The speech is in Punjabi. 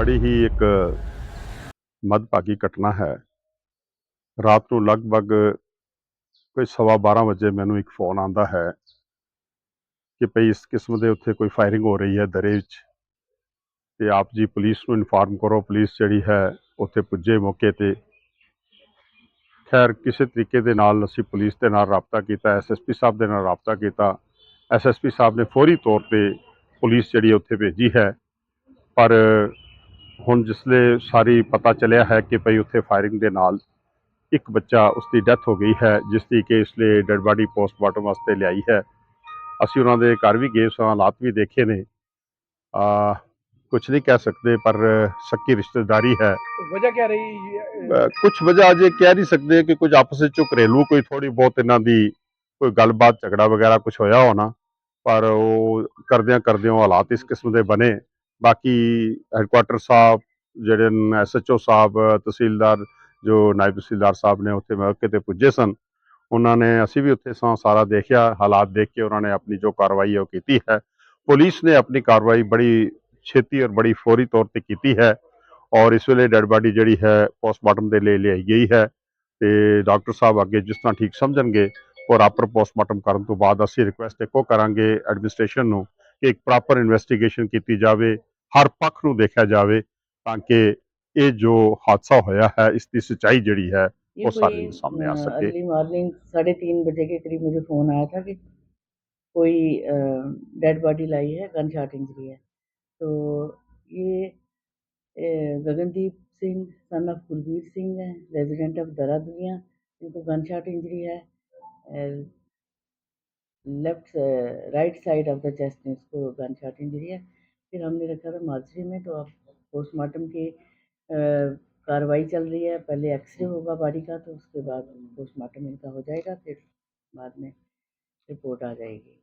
ਬੜੀ ਹੀ ਇੱਕ ਮਦਭਾਗੀ ਘਟਨਾ ਹੈ। ਰਾਤ ਨੂੰ ਲਗਭਗ ਕੋਈ ਸਵਾ 12 ਵਜੇ ਮੈਨੂੰ ਇੱਕ ਫੋਨ ਆਂਦਾ ਹੈ ਕਿ ਭਈ ਇਸ ਕਿਸਮ ਦੇ ਉੱਥੇ ਕੋਈ ਫਾਇਰਿੰਗ ਹੋ ਰਹੀ ਹੈ ਦਰੇ ਵਿੱਚ। ਤੇ ਆਪ ਜੀ ਪੁਲਿਸ ਨੂੰ ਇਨਫਾਰਮ ਕਰੋ, ਪੁਲਿਸ ਜਿਹੜੀ ਹੈ ਉੱਥੇ ਪੁੱਜੇ ਮੌਕੇ ਤੇ। ਖੈਰ, ਕਿਸੇ ਤਰੀਕੇ ਦੇ ਨਾਲ ਅਸੀਂ ਪੁਲਿਸ ਦੇ ਨਾਲ ਰਾਬਤਾ ਕੀਤਾ ਐਸਐਸਪੀ ਸਾਹਿਬ ਦੇ ਨਾਲ ਰਾਬਤਾ ਕੀਤਾ। ਐਸਐਸਪੀ ਸਾਹਿਬ ਨੇ ਫੌਰੀ ਤੌਰ ਤੇ ਪੁਲਿਸ ਜਿਹੜੀ ਉੱਥੇ ਭੇਜੀ ਹੈ। ਪਰ ਹੁਣ ਜਿਸਲੇ ਸਾਰੀ ਪਤਾ ਚੱਲਿਆ ਹੈ ਕਿ ਭਈ ਉੱਥੇ ਫਾਇਰਿੰਗ ਦੇ ਨਾਲ ਇੱਕ ਬੱਚਾ ਉਸ ਦੀ ਡੈਥ ਹੋ ਗਈ ਹੈ ਜਿਸ ਦੀ ਕਿ ਇਸ ਲਈ ਡੈਡ ਬਾਡੀ ਪੋਸਟਮਾਰਟਮ ਵਾਸਤੇ ਲਿਆਈ ਹੈ। ਅਸੀਂ ਉਹਨਾਂ ਦੇ ਘਰ ਵੀ ਗਏ ਸਾਂ ਹਾਲਾਤ ਵੀ ਦੇਖੇ ਨੇ। ਆ ਕੁਝ ਨਹੀਂ ਕਹਿ ਸਕਦੇ ਪਰ ਸੱਕੀ ਰਿਸ਼ਤੇਦਾਰੀ ਹੈ। ਵਜ੍ਹਾ ਕੀ ਰਹੀ? ਕੁਝ ਵਜ੍ਹਾ ਅਜੇ ਕਹਿ ਨਹੀਂ ਸਕਦੇ ਕਿ ਕੁਝ ਆਪਸ ਵਿੱਚ ਘਰੇਲੂ ਕੋਈ ਥੋੜੀ ਬਹੁਤ ਇਹਨਾਂ ਦੀ ਕੋਈ ਗੱਲਬਾਤ ਝਗੜਾ ਵਗੈਰਾ ਕੁਝ ਹੋਇਆ ਹੋਣਾ ਪਰ ਉਹ ਕਰਦਿਆਂ ਕਰਦਿਆਂ ਹਾਲਾਤ ਇਸ ਕਿਸਮ ਦੇ ਬਣੇ। ਬਾਕੀ ਹੈਡਕੁਆਟਰ ਸਾਹਿਬ, ਜਿਹੜੇ ਐਸਐਚਓ ਸਾਹਿਬ, ਤਹਿਸੀਲਦਾਰ, ਜੋ ਨਾਇਬ ਤਹਿਸੀਲਦਾਰ ਸਾਹਿਬ ਨੇ ਉੱਥੇ ਮੌਕੇ ਤੇ ਪੁੱਜੇ ਸਨ, ਉਹਨਾਂ ਨੇ ਅਸੀਂ ਵੀ ਉੱਥੇ ਸਾਂ ਸਾਰਾ ਦੇਖਿਆ, ਹਾਲਾਤ ਦੇਖ ਕੇ ਉਹਨਾਂ ਨੇ ਆਪਣੀ ਜੋ ਕਾਰਵਾਈ ਹੈ ਉਹ ਕੀਤੀ ਹੈ। ਪੁਲਿਸ ਨੇ ਆਪਣੀ ਕਾਰਵਾਈ ਬੜੀ ਛੇਤੀ ਔਰ ਬੜੀ ਫੌਰੀ ਤੌਰ ਤੇ ਕੀਤੀ ਹੈ ਔਰ ਇਸ ਵੇਲੇ ਡੈਡ ਬਾਡੀ ਜਿਹੜੀ ਹੈ ਪੋਸਟਮਾਰਟਮ ਦੇ ਲਈ ਲਿਆਈ ਗਈ ਹੈ ਤੇ ਡਾਕਟਰ ਸਾਹਿਬ ਅੱਗੇ ਜਿਸ ਤਰ੍ਹਾਂ ਠੀਕ ਸਮਝਣਗੇ ਔਰ ਆਪਰ ਪੋਸਟਮਾਰਟਮ ਕਰਨ ਤੋਂ ਬਾਅਦ ਅਸੀਂ ਰਿਕੁਐਸਟ ਇੱਕੋ ਕਰਾਂਗੇ ਐਡਮਿਨਿਸਟ੍ਰੇਸ਼ਨ ਨੂੰ ਕਿ ਇੱਕ ਪ੍ਰੋਪਰ ਇਨਵੈਸਟੀਗੇਸ਼ਨ ਕੀਤੀ ਜਾਵੇ ਹਰ ਪੱਖ ਨੂੰ ਦੇਖਿਆ ਜਾਵੇ ਤਾਂ ਕਿ ਇਹ ਜੋ ਹਾਦਸਾ ਹੋਇਆ ਹੈ ਇਸ ਦੀ ਸੱਚਾਈ ਜਿਹੜੀ है ये वो सारे कोई, सामने आ अ, सके। अर्ली मॉर्निंग साढ़े तीन बजे के करीब मुझे फ़ोन आया था कि कोई डेड बॉडी लाई है गन शॉट इंजरी है तो ये uh, Gagandeep Singh son of Kulbir Singh है रेजिडेंट ऑफ दरा दुनिया इनको गन शॉट इंजरी है left right side of the chest में इसको गन शॉट इंजरी है फिर हमने रखा था माजरी में तो अब पोस्टमार्टम की कार्रवाई चल रही है। पहले एक्सरे होगा बॉडी का तो उसके बाद पोस्टमार्टम इनका हो जाएगा फिर बाद में रिपोर्ट आ जाएगी।